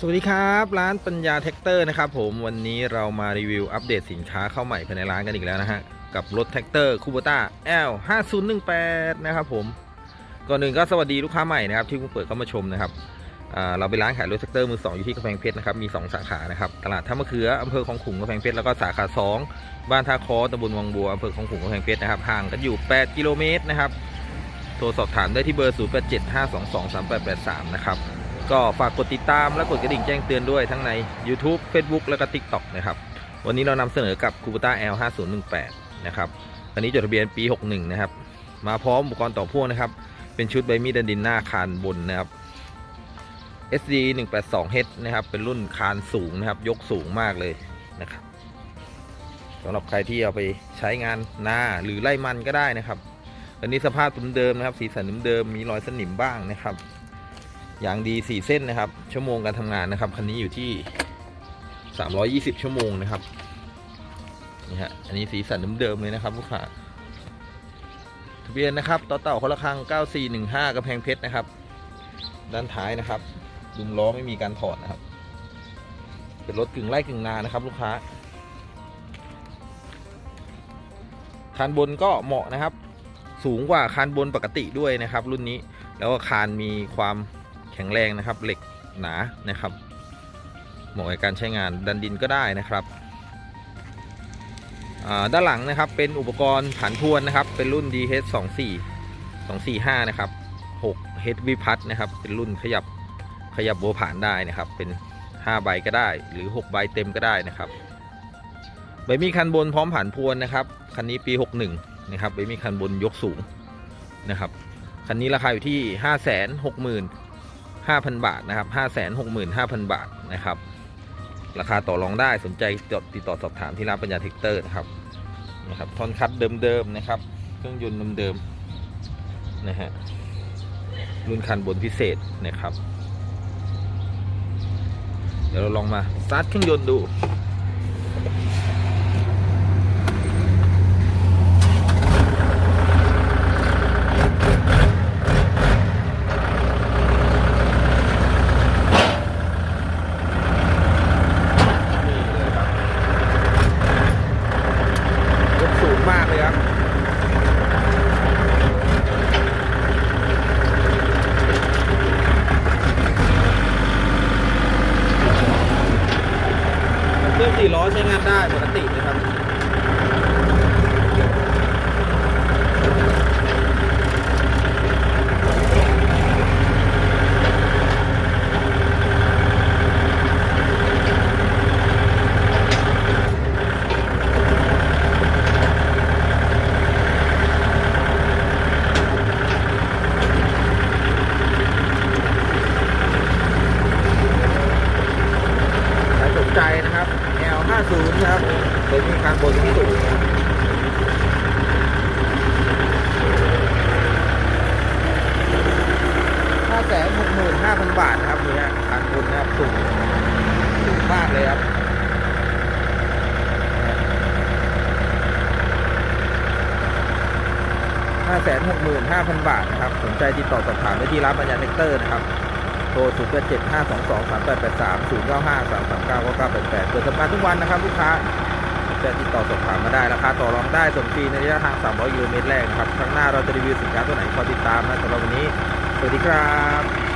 สวัสดีครับ ร้านปัญญาแท็กเตอร์นะครับผมวันนี้เรามารีวิวอัปเดตสินค้าเข้าใหม่ภายในร้านกันอีกแล้วนะฮะ กับรถแท็กเตอร์คูโบต้า L 5018นะครับผม ก่อนหนึ่งก็สวัสดีลูกค้าใหม่นะครับ ที่เพิ่งเปิดเข้ามาชมนะครับเราเป็นร้านขายรถแท็กเตอร์มือสองอยู่ที่กำแพงเพชรนะครับมี 2 สาขานะครับตลาดท่ามะเขืออำเภอคลองขุงกำแพงเพชรแล้วก็สาขา 2 บ้านท่าคอตำบลวังบัวอำเภอคลองขุงกำแพงเพชรนะครับห่างกันอยู่ 8 กิโลเมตรนะครับโทรสอบถามได้ที่เบอร์ 0875223883 นะครับ ก็ฝากกดติดตามและกดกระดิ่งแจ้งเตือนด้วยทั้งใน YouTube Facebook แล้วก็ TikTok นะครับ วันนี้เรานำเสนอกับ c u b a t a L 5018นะครับคันนี้จดทะเบียนปี 61 นะครับ มาพร้อมอุปกรณ์ต่อพ่วงนะครับ เป็นชุดใบมีดดินหน้าคานบนนะครับ SD 182H นะครับ เป็นรุ่นคานสูงนะครับ ยกสูงมากเลยนะครับสำหรับใครที่เอาไปใช้งานนาหรือไล่มันก็ได้นะครับอันนี้สภาพเดิมนะครับ สีสันเดิมมีรอยสนิมบ้างนะครับ อย่างดี 4 เส้นนะครับ ชั่วโมงการทำงานนะครับ คันนี้อยู่ที่ 320 ชั่วโมงนะครับนี่ฮะอันนี้สีสันเดิมๆเลยนะครับลูกค้าทะเบียนนะครับต่อเต่าคนละครัง 9415กระแพงเพชรนะครับ ด้านท้ายนะครับดุมล้อไม่มีการถอดนะครับ เป็นรถกึ่งไร่กึ่งนานะครับ ลูกค้าคานบนก็เหมาะนะครับ สูงกว่าคานบนปกติด้วยนะครับ รุ่นนี้แล้วก็คานมีความ ข็งแรงนะครับ เหล็กหนานะครับเหมาะกับการใช้งานดันดินก็ได้นะครับด้านหลังนะครับเป็นอุปกรณ์ผันพวนนะครับ เป็นรุ่น DH24 245 นะครับ 6 h v พัดนะครับ เป็นรุ่นขยับขยับโบผ่านได้นะครับ เป็น 5 ใบก็ได้ หรือ 6 ใบเต็มก็ได้นะครับใบมีคันบนพร้อมผันพวนนะครับ คันนี้ปี 61 นะครับใบมีคันบนยกสูงนะครับ คันนี้ราคาอยู่ที่ 5 6 5 0 0 0 บาทนะครับ5 6 5 0 0 0 บาทนะครับ ราคาต่อรองได้สนใจจดติดต่อสอบถามที่ร้านปัญญาเทคเตอร์นะครับนะครับทอนคัดเดิมๆนะครับ เครื่องยนต์เดิมๆนะฮะรุ่นคันบนพิเศษนะครับ เดี๋ยวเราลองมาสตาร์ทเครื่องยนต์ดู นี่เลยครับยกสูงมากเลยครับ เค รื่องสี่ล้อใช้งานได้ปกติเลยครับ ใครสนใจนะครับ L50 นะครับเป็นมีการบนที่สูงห้าแสนหกหมื่นห้าพันบาทนะครับนี่ฮะการบนนะครับสูงสูงมากเลยครับห้าแสนหกหมื่นห้าพันบาทนะครับ สนใจติดต่อสอบถามได้ที่ร้านปัญญาเนกเตอร์นะครับโทร0 8 7 5 2 2 3 8 8 3 0 9 5 3 3 9 9 9 8 8เปิดทำการทุกวันนะครับลูกค้า จะติดต่อสอบถามมาได้ ราคาต่อรองได้ส่งฟรีในระยะทาง 300กิโลเมตรแรกนะครับ ครั้งหน้าเราจะรีวิวสินค้าตัวไหนคอยติดตามนะสำหรับวันนี้ สวัสดีครับ